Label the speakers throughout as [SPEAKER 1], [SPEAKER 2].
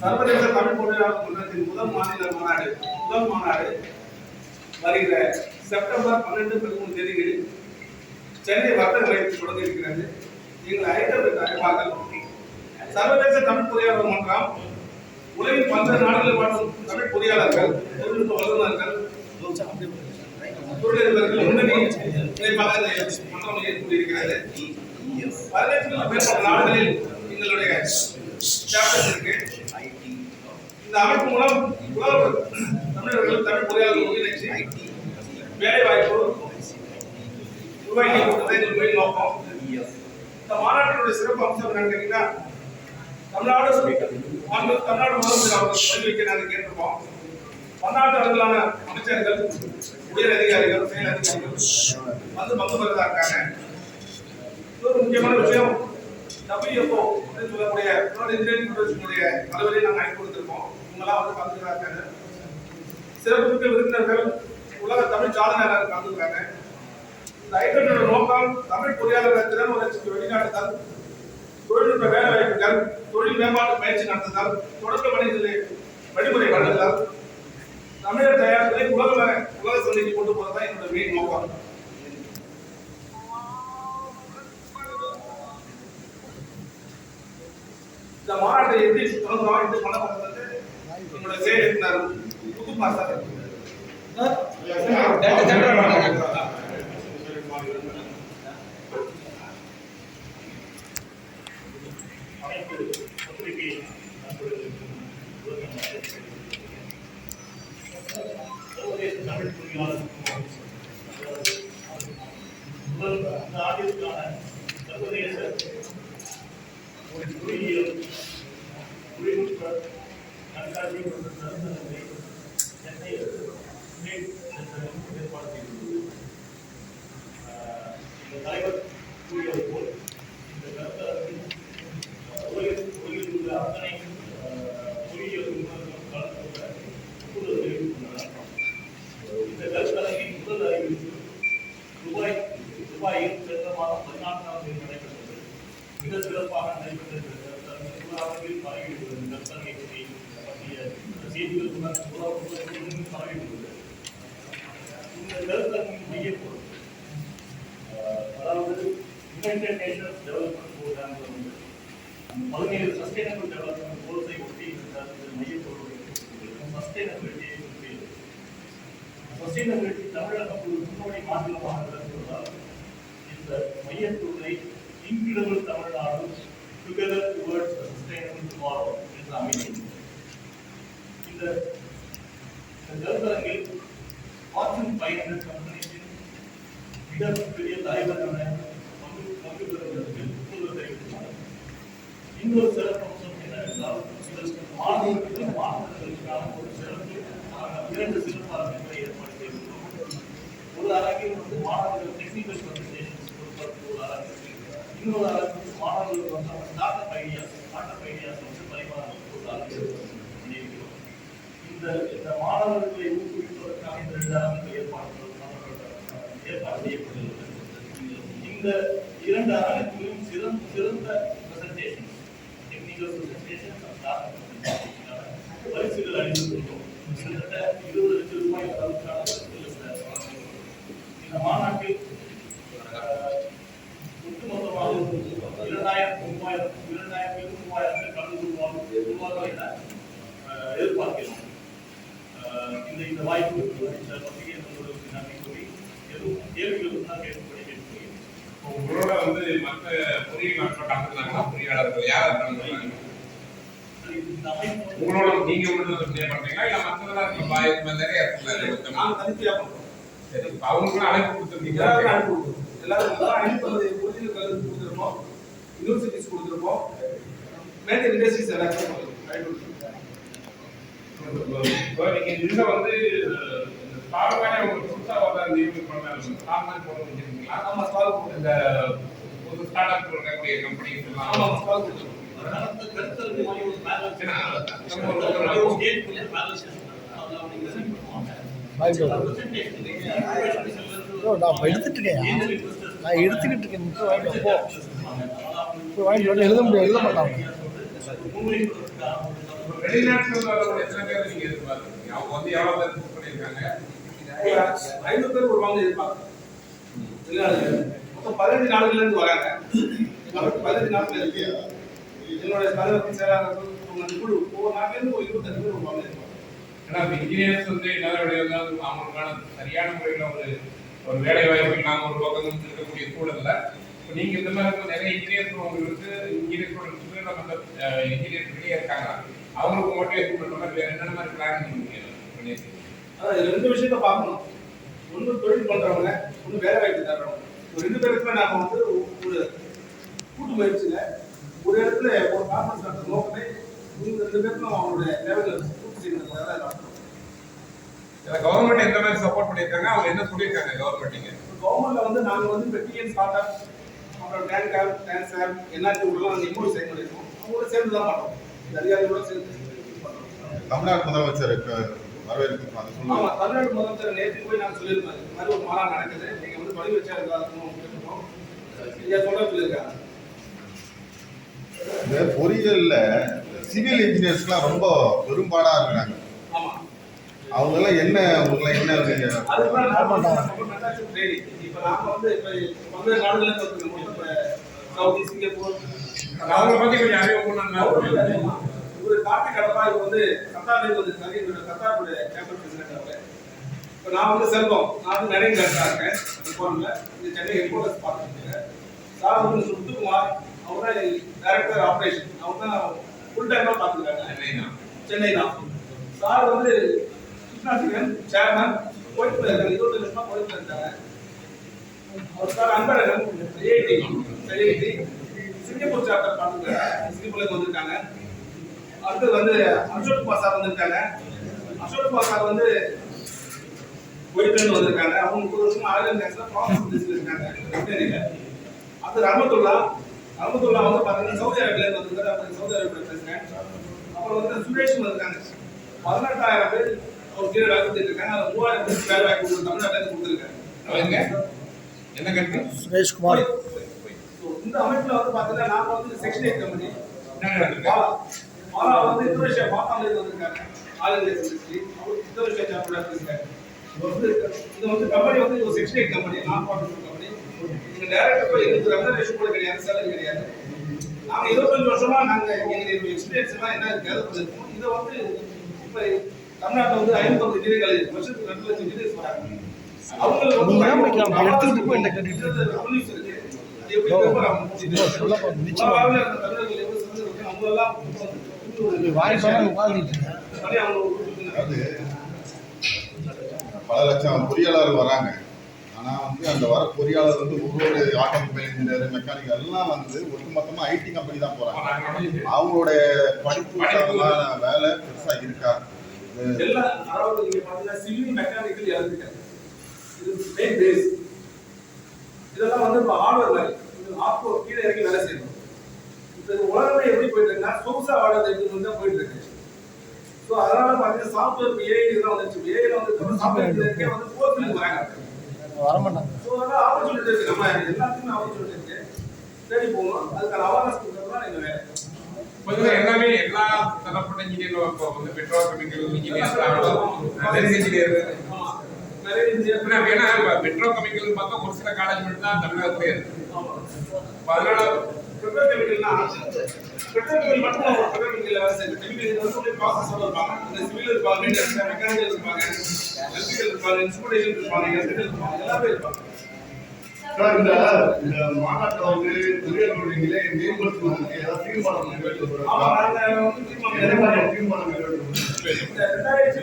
[SPEAKER 1] சர்வதேச தமிழ் பொருளாதார மன்றத்தின் முதல் மாநில மாநாடு முதல் மாநாடு வருகிற செப்டம்பர் பன்னெண்டு பதிமூணு தேதிகளில் சென்னை வர்த்தக மையத்தில் தொடங்க இருக்கிறது. நீங்கள் அழைத்ததற்கு அறிவார்கள் சர்வதேச தமிழ் பொறியாளர் மன்றம் உலகின் பல்வேறு நாடுகளில் வாழும் தமிழ் பொறியாளர்கள் தொழில்நுட்ப வல்லுநர்கள் தொழிலதிபர்கள் முன்னணி இணைப்பாக மன்றம் ஏற்பட்டிருக்கிறது பதினெட்டுக்கும் மேற்பட்ட நாடுகளில் எங்களுடைய chapters இருக்கு இந்த அமைப்பு மூலம் உலக தமிழர்கள் தமிழ் பொறியாளர்கள் ஒருங்கிணைச்சு வேலை வாய்ப்பு உருவாக்கி கொடுத்ததை இந்த நோக்கம். இந்த மாநாட்டினுடைய சிறப்பு அம்சம் என்னன்னு கேட்டீங்கன்னா தமிழ்நாடு மாண்பு தமிழ்நாடு முதலமைச்சர் அவர்கள் சொல்லி வைக்க நாங்கள் கேட்டிருப்போம் பன்னாட்டு அளவிலான அமைச்சர்கள் உயர் அதிகாரிகள் செயல் அதிகாரிகள் வந்து பங்கு பெறதா இருக்காங்க ஒரு முக்கியமான விஷயம். டபிள்யூஎஃப்ஓ அப்படின்னு சொல்லக்கூடிய வேர்ல்ட் இன்ஜினியரிங் ஃபெடரேஷனுடைய தலைவரையும் நாங்கள் அழைப்பு கொடுத்துருக்கோம். இவங்கெல்லாம் வந்து கலந்துக்கிறாங்க சிறப்புமிக்க விருந்தினர்கள் உலக தமிழ் சாதனையாளர் கலந்துக்கிறாங்க. இந்த ஐட்டத்தோட நோக்கம் தமிழ் பொறியாளர்கள் திறன் வளர்ச்சிக்கு வெளிநாட்டுதல் தொழில்நுட்ப வேலை வாய்ப்புகள் தொழில் மேம்பாட்டு பயிற்சி நடத்துதல் தொடக்க வணிகத்தில் வழிமுறை வழங்குதல் தமிழர் தயாரிப்புகளை உலக உலக சந்தைக்கு கொண்டு போறதா என்னோட மெயின் நோக்கம். இந்த மாநாட்டை எப்படி தொடங்குறோம் எப்படி பண்ண போறது உங்களோட செயல் இருக்கிறார் புது
[SPEAKER 2] சர்வதேச தமிழ் பொறியாளருக்கும் முதல் இந்த ஆண்டிற்கான சர்வதேச for three years, we were, and I remember United Nations development programme வந்து பதினேழு சஸ்டைனபிள் டெவலப்மெண்ட் கோல்ஸை ஒட்டி இந்த மையப்பொருள் சஸ்டைனபிலிட்டியை ஒட்டியது சஸ்டைனபிலிட்டி தமிழகம் ஒரு முன்னோடி மாநிலமாக விளங்குவதால் இந்த மையப்பொருளை incredible Tamil Nadu together towards sustainable tomorrow என்று அமைக்கும் இந்த இந்த கருத்தரங்கில் ஃபார்ச்சூன் ஃபைவ் ஹண்ட்ரட் கம்பெனிஸின் மிகப்பெரிய இன்னொரு அளவுக்கு மாணவர்களுக்கு வந்து அவங்க ஸ்டார்ட் ஐடியாஸ் ஸ்டார்ட் ஐடியாஸ் வந்து பரிமாறுவதற்கு இந்த இந்த மாணவர்களை ஊக்குவிப்பதற்காக இந்த ரெண்டு அரங்குகள் ஏற்பாடு ஏற்பாடு செய்யப்பட்டுள்ளது இந்த இரண்டு அரங்குகளிலும் சிறந்த சிறந்த பிரசன்டேஷன் டெக்னிக்கல் பிரசன்டேஷன் பரிசுகள் அளித்துள்ளோம் கிட்டத்தட்ட இருபது லட்சம் ரூபாய் அளவுக்கான பரிசுகள் இந்த மாநாட்டில்
[SPEAKER 3] மற்ற பொறியியல் நாட்கள் கலந்துருந்தாங்களா பொறியாளர்கள் யார் உங்களோட நீங்க மட்டும் பண்றீங்களா இல்ல மற்றதெல்லாம் நிறைய
[SPEAKER 1] பண்றோம்
[SPEAKER 3] சரி இப்ப அவங்களுக்கும் அழைப்பு கொடுத்துருக்கீங்க
[SPEAKER 1] அனுப்பி கொடுத்துருக்கோம் எல்லாரும் வந்து ஒரிஜினல் கலர் கொடுத்துருக்கோம் யூனிவர்சிட்டிஸ் கொடுத்துருக்கோம் மேஜர் இண்டஸ்ட்ரீஸ் எல்லாருக்கும்
[SPEAKER 3] இதுல வந்து ஸ்டார்ட் உங்களுக்கு புதுசா வர நியமனம் ஸ்டார்ட் மாதிரி போட
[SPEAKER 1] ஆமா ஸ்டால் கொடுத்துருக்கோம்
[SPEAKER 3] இந்த புது ஸ்டார்ட் அப் இருக்கக்கூடிய
[SPEAKER 2] கருத்தரங்கு மாதிரி ஒரு ஒரு ஒரு பண்ணுவாங்க.
[SPEAKER 4] ப்ரோ, நான் எடுத்துட்டு இருக்கேன். நான் எடுத்துக்கிட்டு இருக்கேன். வாங்கிட்டு வா, போ. இப்போ வாங்கிட்டு எழுத முடியாது. எழுத மாட்டாங்க.
[SPEAKER 3] வெளிநாட்டுல எத்தனை பேர் நீங்க எதிர்பார்க்குறீங்க அவங்க வந்து எவ்வளவு பேர் புக் பண்ணியிருக்காங்க?
[SPEAKER 1] ஐநூறு பேர் வருவாங்க எதிர்பார்க்கிறோம் வெளிநாடுகள் மொத்தம் பதினஞ்சு நாடுகள்ல இருந்து வராங்க பதினஞ்சு நாட்கள் இருக்கு என்னுடைய தலைவர் செயலாளர்கள் உங்க குழு ஒவ்வொரு நாட்டில இருந்து ஒரு இருபத்தஞ்சு பேர் வருவாங்க.
[SPEAKER 3] ஏன்னா இன்ஜினியர்ஸ் வந்து என்ன இருந்தாலும் அவங்களுக்கான சரியான முறையில் ஒரு ஒரு வேலை வாய்ப்பு இல்லாமல் ஒரு பக்கம் வந்து இருக்கக்கூடிய சூழல்ல இப்போ நீங்க இந்த மாதிரி நிறைய இன்ஜினியர்ஸ் உங்களுக்கு இன்ஜினியர் ஸ்டூடெண்ட்ஸ் நம்ம இன்ஜினியர் வெளியே இருக்காங்க. அவங்களுக்கு மோட்டிவேஷன் பண்ற மாதிரி வேற என்னென்ன மாதிரி பிளான் பண்ணியிருக்கீங்க
[SPEAKER 1] அதான் ரெண்டு விஷயத்த பார்க்கணும். ஒன்று தொழில் பண்றவங்க ஒன்று வேலை வாய்ப்பு தர்றவங்க. ரெண்டு பேருக்குமே நாம வந்து ஒரு கூட்டு முயற்சியில ஒரு இடத்துல ஒரு கான்ஃபரன்ஸ் நடத்த நோக்கமே இவங்க ரெண்டு பேருக்கும் அவங்களுடைய தேவைகளை பூர்த்தி செய்யறதுக்காக நடத்தணும்
[SPEAKER 3] கவர்மெண்ட் எந்த மாதிரி சப்போர்ட் பண்ணியிருக்காங்க? அவங்க என்ன சொல்லியிருக்காங்க கவர்மெண்ட்டுங்க
[SPEAKER 1] கவர்மெண்ட்ல வந்து நாங்க வந்து இப்போ டிஎன் ஸ்டார்ட் அப் அப்புறம் டேன் கேப் டேன் சாப் என்ஆர்டி உள்ள நாங்கள் இம்போர்ட் செய்ய முடியும் அவங்களோட சேர்ந்து தான் பண்ணுறோம் இந்த அதிகாரிகளோட சேர்ந்து.
[SPEAKER 5] தமிழ்நாடு முதலமைச்சருக்கு வரவேற்பு அதை
[SPEAKER 1] ஆமா
[SPEAKER 5] சொல்லுங்க
[SPEAKER 1] தமிழ்நாடு முதலமைச்சர் நேற்று போய் நான் சொல்லியிருந்தேன் மாதிரி ஒரு மாநாடு நடக்குது. நீங்க வந்து பதிவு
[SPEAKER 5] இந்த பொறியியல்ல சிவில் இன்ஜினியர்ஸ்லாம் ரொம்ப பெரும்பாடா இருக்கிறாங்க
[SPEAKER 1] ஆமா.
[SPEAKER 5] அவங்க எல்லாம் என்ன உங்களுக்கு என்ன
[SPEAKER 3] அவங்கள பத்தி கொஞ்சம் அறிவு
[SPEAKER 1] இவர் காப்பி கடப்பா இவர் வந்து கத்தாருடைய அவர் இப்போ நான் வந்து செல்வம். நான் வந்து நிறைய இருக்கேன். அந்த ஃபோனில் இந்த சென்னை ஹெட்குவார்டர்ஸ் பார்த்துருக்கேன் சார் வந்து சுத்துக்குமார் அவர் தான் டைரக்டர் ஆப்ரேஷன் அவர் தான் ஃபுல் டைமாக பார்த்துருக்காங்க
[SPEAKER 3] சென்னை தான்
[SPEAKER 1] சென்னை தான். சார் வந்து கிருஷ்ணாசிகன் சேர்மன் போயிட்டு இருக்காங்க இருபது வருஷமா போயிட்டு இருக்காங்க அவர் sir Anbazhagan IIT IIT. Singapore chapter பார்த்துருக்காங்க சிங்கப்பூர்ல வந்திருக்காங்க. அடுத்தது வந்து அசோக் குமார் சார் வந்திருக்காங்க. அசோக் குமார் சார் வந்து போயிட்டு வந்திருக்காங்க. அவங்க முப்பது வருஷம் ஆயிரம் நேரத்தில் ப்ராசஸ் இருக்காங்க அது ரஹமத்துல்லா. ரஹமத்துல்லா வந்து பார்த்தீங்கன்னா சவுதி அரேபியாவில் வந்திருக்காரு. அவர் சவுதி அரேபியா பிரசிடென்ட் அப்புறம் வந்து சுரேஷ் வந்திருக்காங்க. பதினெட்டாயிரம் பேர் அவர் கீழே வேலை கொடுத்துட்டு இருக்காங்க. அது மூவாயிரம் பேருக்கு வேலை வாய்ப்பு கொடுத்து தமிழ்நாட்டில் இருந்து கொடுத்துருக்காங்க
[SPEAKER 3] அவங்க என்ன கண்ட்ரி
[SPEAKER 4] சுரேஷ்குமார்
[SPEAKER 1] இந்த அமைப்புல வந்து பாத்தீங்கன்னா நாம வந்து செக்ஷன் எயிட் கம்பெனி மாலா வந்து இந்தோனேஷியா இருந்து வந்திருக்காங்க. அவர் இந்தோனேஷியா சார்போட இருக்காங்க வந்து இது வந்து கம்பெனி வந்து ஒரு section eight company non profit company நீங்க டைரக்டர் போய் எங்களுக்கு கூட கிடையாது சேலரி கிடையாது. நாங்க இருபத்தஞ்சு வருஷமா நாங்க எங்களுடைய எக்ஸ்பீரியன்ஸ் எல்லாம் என்ன கேதர் பண்ணிருக்கோம் இதை வந்து இப்ப தமிழ்நாட்டுல வந்து ஐநூத்தி இன்ஜினியர்கள் வருஷத்துக்கு ரெண்டு லட்சம் இன்ஜினியர்ஸ் வராங்க. அவங்களுக்கு வந்து
[SPEAKER 4] நீங்க ஏன்
[SPEAKER 5] பல லட்சம் பொறியாளர்கள் வராங்க. ஆனா வந்து அந்த வர பொறியாளர் வந்து ஒவ்வொரு ஆட்டோமொபைல் இன்ஜினியர் மெக்கானிக் எல்லாம் வந்து ஒட்டுமொத்தமா ஐடி கம்பெனி தான் போறாங்க. அவங்களுடைய படிப்பு வேலை பெருசா இருக்கா?
[SPEAKER 1] அதாவது நீங்க பாத்தீங்கன்னா சிவில் மெக்கானிக்கல் இறந்துட்டாங்க இது மெயின் பேஸ் இதெல்லாம் வந்து இப்போ ஹார்ட்வேர் மாதிரி. இது ஆப்கோ கீழே இறங்கி வேலை செய்யணும். இப்போ உலகமே எப்படி போயிட்டு இருக்குன்னா சொகுசா எடுத்து தான் போயிட்டு இருக்கு. ஸோ அதனால பார்த்தீங்கன்னா சாஃப்ட்வேர் ஏஐ இதெல்லாம் வந்துச்சு. ஏஐல வந்து சாஃப்ட்வேர் வந்து கோர்ஸ் வராங்க
[SPEAKER 4] வரமாட்டாங்க.
[SPEAKER 1] ஸோ அதெல்லாம் ஆப்பர்ச்சுனிட்டி இருக்கு நம்ம எல்லாத்துக்குமே ஆப்பர்ச்சுனிட்டி இருக்கு. தேடி போகணும் அதுக்கான அவேர்னஸ் கொடுக்கறது தான் எங்க வேலை.
[SPEAKER 3] பொதுவாக எல்லாமே எல்லா தரப்பட்ட இப்போ வந்து பெட்ரோல் கெமிக்கல் இன்ஜினியர் இன்ஜினியர்
[SPEAKER 1] நிறைய இன்ஜினியர்
[SPEAKER 3] ஏன்னா பெட்ரோல் கெமிக்கல் பார்த்தா ஒரு சில காலேஜ் மட்டும் தான் தமிழகத்திலே இருக்கு
[SPEAKER 1] ஆமா.
[SPEAKER 3] அப்ப அதனால
[SPEAKER 1] பெட்ரோகெமிக்கல்னா மட்டும் வேலை செய்யுது கெமிக்கல் வந்து ஒரு இருப்பாங்க இந்த சிவில் இருப்பாங்க மெக்கானிக்கல் மெக்கானிக்கல் இருப்பாங்க எலக்ட்ரிக்கல் இருப்பாங்க இன்ஸ்ட்ருமெண்டேஷன் இருப்பாங்க எலக்ட்ரிக்கல் இருப்பாங்க எல்லாமே இருப்பாங்க
[SPEAKER 6] சார், இந்த இந்த மாநாட்டை வந்து தொழிலாளர்களுடைய மேம்படுத்துவதற்கு ஏதாவது தீர்மானம்
[SPEAKER 1] தீர்மானம் இந்த ரெண்டாயிரத்தி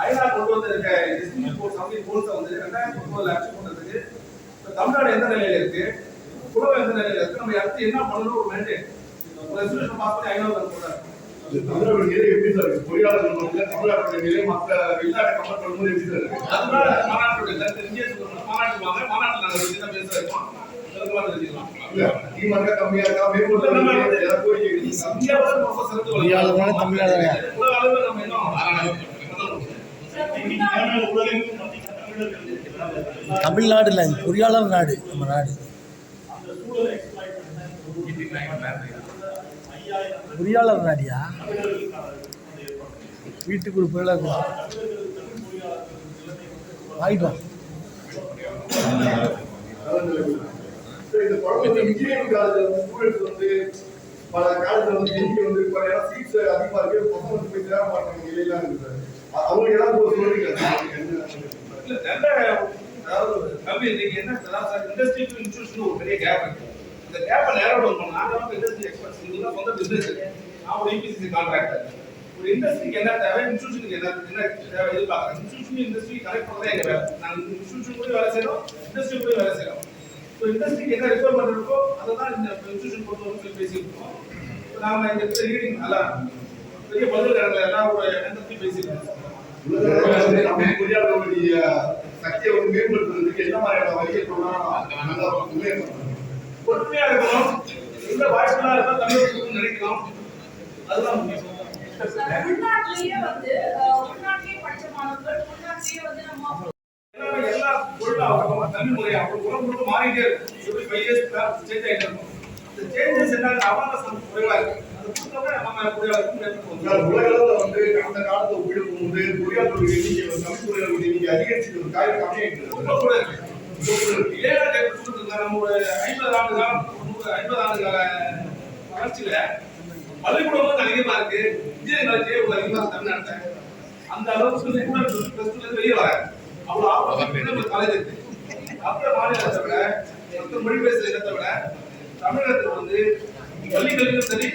[SPEAKER 1] ஐநா கொண்டு வந்திருக்க எஸ்டிபி கோல்ஸ் அப்படி வந்து ரெண்டாயிரத்தி முப்பதுல அச்சீவ் பண்றதுக்கு தமிழ்நாடு எந்த நிலையில இருக்கு நம்ம அடுத்து என்ன பண்ணணும் ஒரு. ஒரு ரெசல்யூஷன் பாஸ் பண்ணி ஐநா போட்டாங்க
[SPEAKER 6] இந்த தமிழர்களுடைய நிலை எப்படி சார் இருக்கு? பொறியாளர்கள் வந்து தமிழர்களுடைய நிலை மற்ற வெளிநாட்டு கம்பெனி பண்ணும்போது எப்படி சார் இருக்கு?
[SPEAKER 1] அதனால மாநாட்டுடைய கருத்து இங்கே சொல்லணும் மாநாட்டு வாங்க மாநாட்டில் நாங்கள் வச்சு தான் பேச இருக்கோம் விளக்கமாக தெரிஞ்சுக்கலாம்
[SPEAKER 6] இல்ல, தீர்மானம் கம்மியா இருக்கா? மேம்படுத்துவதற்கு ஏதாவது கோரிக்கை இருக்குங்களா?
[SPEAKER 1] இந்தியாவோட ரொம்ப சிறந்து விளங்குறோம்.
[SPEAKER 4] பொறியாளர்களால தமிழர்களா?
[SPEAKER 1] உலக அளவில் நம்ம இன்னும்
[SPEAKER 4] தமிழ்நாடு இல்லை பொறியாளர் நாடு நம்ம நாடு
[SPEAKER 2] அந்த சூழலை எக்ஸ்பிளைன்
[SPEAKER 4] பொறியாளர் தாடியா வீட்டுக்கு ஒரு
[SPEAKER 6] இந்த வந்து பல காலத்துல வந்து எண்ணிக்கை வந்து சீட்ஸ் அதிகமா இருக்கு பசங்க போய் சேர மாட்டாங்க ஏதாவது ஒரு சொல்றீங்க
[SPEAKER 1] அதாவது கல்வி இன்னைக்கு என்ன இண்டஸ்ட்ரி இன்ஸ்டியூஷன் ஒரு பெரிய கேப் இருக்கு. இந்த கேப்பை நேரம் பண்ணணும் நாங்க வந்து இண்டஸ்ட்ரி எக்ஸ்பர்ட்ஸ் நீங்க சொந்த பிசினஸ் நான் ஒரு இபிசிசி கான்ட்ராக்டர் ஒரு இண்டஸ்ட்ரிக்கு என்ன தேவை? இன்ஸ்டியூஷனுக்கு என்ன என்ன தேவை எதிர்பார்க்கறேன். இன்ஸ்டியூஷன் இண்டஸ்ட்ரி கனெக்ட் பண்றதே எங்க வேலை? நாங்க இன்ஸ்டியூஷன் கூட வேலை செய்யறோம் இண்டஸ்ட்ரி கூட வேலை செய்யறோம் ஸோ இண்டஸ்ட்ரிக்கு என்ன ரெக்குவயர்மெண்ட் இருக்கோ அதை தான் இந்த இன்ஸ்டியூஷன் பொறுத்தவரை சொல்லி பேசியிருக்கோம். இப்ப நாம இந்த இடத்துல ரீடிங் நல்லா பெரிய பல்கலைக்கழகங்கள் எல்லாம் ஒரு எண்ணத்தையும் பேசியிருக்கோம்.
[SPEAKER 6] உலகளவுல சக்தியை வந்து மேம்படுத்துறதுக்கு என்ன மாதிரியான வழிகள் சொன்னா நல்லா முன்னேற்றம்
[SPEAKER 1] ஒற்றுமையா இருக்கணும். எந்த வாய்ப்புகளா இருந்தா தமிழ் நினைக்கணும் அதுதான் முக்கியம்.
[SPEAKER 7] உள்நாட்டிலேயே வந்து அஹ், உள்நாட்டிலேயே படிச்ச மாணவர்கள் உள்நாட்டிலேயே வந்து நம்ம
[SPEAKER 1] எல்லாமே எல்லா பொருளாகும் தமிழ் முறையாகும் உரம் முழுக்க மாறிட்டே இருக்கும் எப்படி சேஞ்ச் ஆகிட்டு இருக்கும். இந்த சேஞ்சஸ் என்ன அவேர்னஸ் குறைவா இருக்கு. அது கொடுத்தோம்னா நம்ம குறைவா இருக்கும்
[SPEAKER 6] சார், உலகளவுல வந்து கடந்த காலத்தை ஒப்பிடும்போது பொறியாளர்களுடைய எண்ணிக்கை தமிழ் பொறியாளர்களுடைய எண்ணிக்கை
[SPEAKER 1] ரொம்ப கூட இருக்கு. ஏழா டைப் நம்ம ஐம்பது ஆண்டு காலம் ஐம்பது ஆண்டு கால வளர்ச்சியில பள்ளிக்கூடம் வந்து அதிகமா இருக்கு. இன்ஜினியரிங் காலேஜ் ஒரு அதிகமா இருக்கு தமிழ்நாட்டுல அந்த அளவுக்கு ஸ்டூடெண்ட் பிளஸ் டூல இருந்து வெளியே வராங்க. அவ்வளவு ஆப்போசிட் காலேஜ் இருக்கு மற்ற மாநிலத்தை விட மற்ற மொழி பேசுற இடத்தை விட தமிழகத்தில் வந்து பள்ளிகளுக்கும் சரி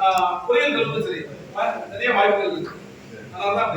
[SPEAKER 1] ஆஹ், சரி நிறைய வாய்ப்புகள் இருக்கு. அதனால தான்